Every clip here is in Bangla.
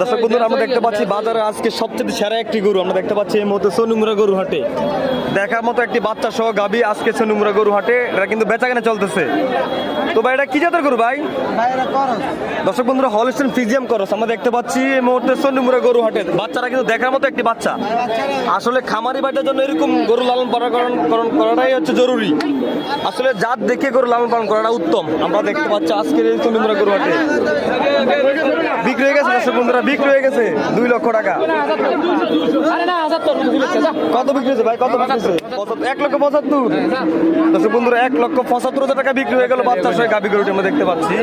দর্শক বন্ধুরা আমরা দেখতে পাচ্ছি বাজারে আজকে সবচেয়ে সেরা একটি গরু। আমরা দেখতে পাচ্ছি এই মুহূর্তে সোনুমুরা গরু হাটে। দেখার মতো একটি বাচ্চা সহ গাবি আজকে সোনুমুরা গরু হাটে। এটা কিন্তু বেচা কেনা চলতেছে। তো ভাই এটা কি জাতের গরু ভাই? দর্শক বন্ধুরা হলস্টেন ফিজিয়াম করস। আমরা দেখতে পাচ্ছি এই মুহূর্তে সোনুমুরা গরু হাটে। বাচ্চারা কিন্তু দেখার মতো একটি বাচ্চা। আসলে খামারি বাড়ির জন্য এরকম গরু লালন পালন করাটাই হচ্ছে জরুরি। আসলে জাত দেখে গরু লালন পালন করাটা উত্তম। আমরা দেখতে পাচ্ছি আজকের এই সোনুমুরা গরু হাটে। বিক্রি হয়ে গেছে, দর্শক বন্ধুরা, বিক্রি হয়ে গেছে দুই লক্ষ টাকা। কত বিক্রি হয়েছে ভাই? কত বিক্রি হয়েছে? এক লক্ষ পঁচাত্তর। দর্শক বন্ধুরা, এক লক্ষ পঁচাত্তর হাজার টাকা বিক্রি হয়ে গেল বাচ্চা সহ গাবি গরুটি আমরা দেখতে পাচ্ছি।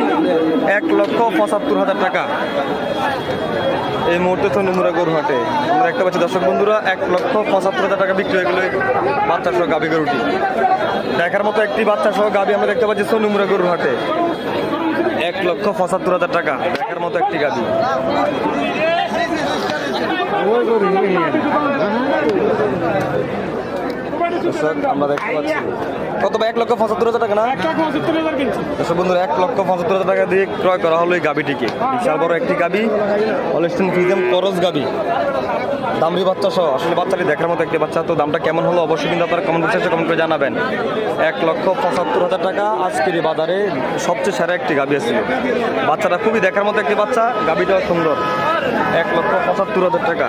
এক লক্ষ পঁচাত্তর হাজার টাকা। এই মুহূর্তে তো নুমুরা গরু হাটে আমরা দেখতে পাচ্ছি, দর্শক বন্ধুরা, এক লক্ষ পঁচাত্তর হাজার টাকা বিক্রি হয়ে গেল বাচ্চা সহ গাবি গরুটি। দেখার মতো একটি বাচ্চা সহ গাবি আমরা দেখতে পাচ্ছি সোনুমুরা গরু হাটে এক লক্ষ পঁচাত্তর হাজার টাকা। দেখার মতো একটি গাবি দর্শক, আমরা দেখতে পাচ্ছি। কত এক লক্ষ পঁচাত্তর হাজার টাকা না? দর্শক বন্ধুরা এক লক্ষ পঁচাত্তর হাজার টাকা দিয়ে ক্রয় করা হলো এই গাবিটিকে বিশাল বড় একটি গাবি অলস্টিন ফ্রিজেম করস গাবি দামরি বাচ্চা সহ আসলে বাচ্চাটি দেখার মতো একটি বাচ্চা। তো দামটা কেমন হলো অবশ্যই কিন্তু আপনারা কমেন্ট বক্সে কমেন্ট করে জানাবেন। এক লক্ষ পঁচাত্তর হাজার টাকা আজকের এই বাজারে সবচেয়ে সেরা একটি গাবি ছিল বাচ্চাটা খুবই দেখার মতো একটি বাচ্চা গাবিটাও সুন্দর। এক লক্ষ পঁচাত্তর হাজার টাকা।